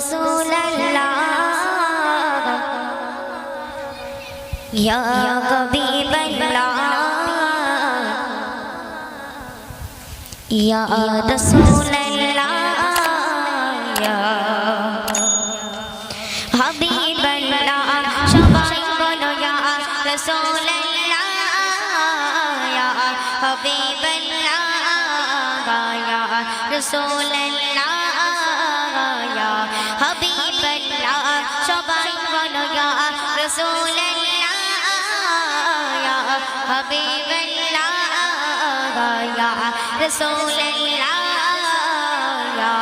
رسول اللہ یا حبیب اللہ یا رسول اللہ یا حبیب اللہ شبائی بولو یا رسول اللہ یا حبیب اللہ یا رسول اللہ হাবিবাল্লাহ সবাই বলো ইয়া রাসূলুল্লাহ ইয়া হাবিবাল্লাহ ইয়া রাসূলুল্লাহ ইয়া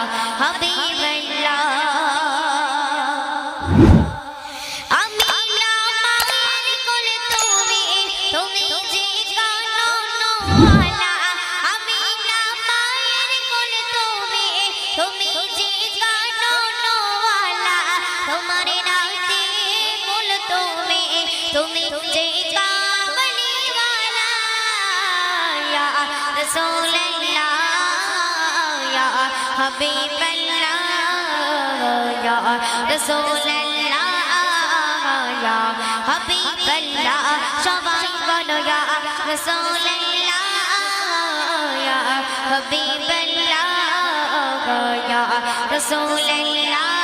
হাবিবাল্লাহ। ইয়া রাসূলুল্লাহ ইয়া হাবিবাল্লাহ ইয়া রাসূলুল্লাহ ইয়া হাবিবাল্লাহ সবাই বলো ইয়া ইয়া রাসূলুল্লাহ ইয়া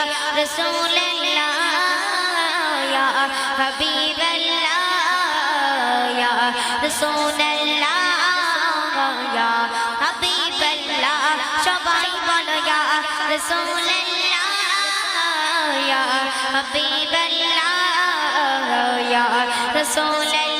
ইয়া রাসূলুল্লাহ ইয়া হাবিবাল্লাহ ইয়া রাসূলুল্লাহ ইয়া হাবিবাল্লাহ, সবাই বলো ইয়া রাসূলুল্লাহ ইয়া হাবিবাল্লাহ, ইয়া রাসূলুল্লাহ। ইয়া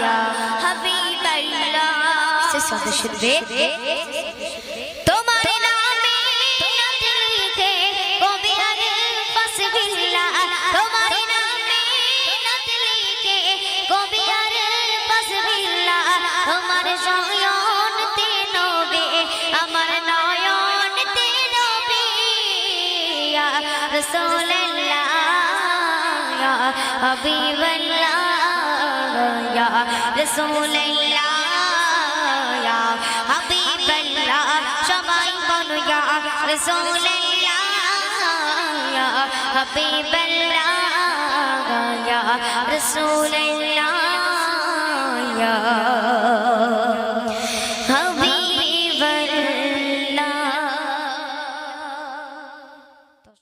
ইয়া হাবিবাল্লাহ। সে সাথে শুনবে। তোমার নামে নাত কবি আর তোমার নামে ইয়া রাসূলুল্লাহ ইয়া হাবিবাল্লাহ ইয়া রাসূলুল্লাহ ইয়া হাবিবাল্লাহ সবাই বলো ইয়া রাসূলুল্লাহ ইয়া হাবিবাল্লাহ ইয়া রাসূলুল্লাহ ইয়া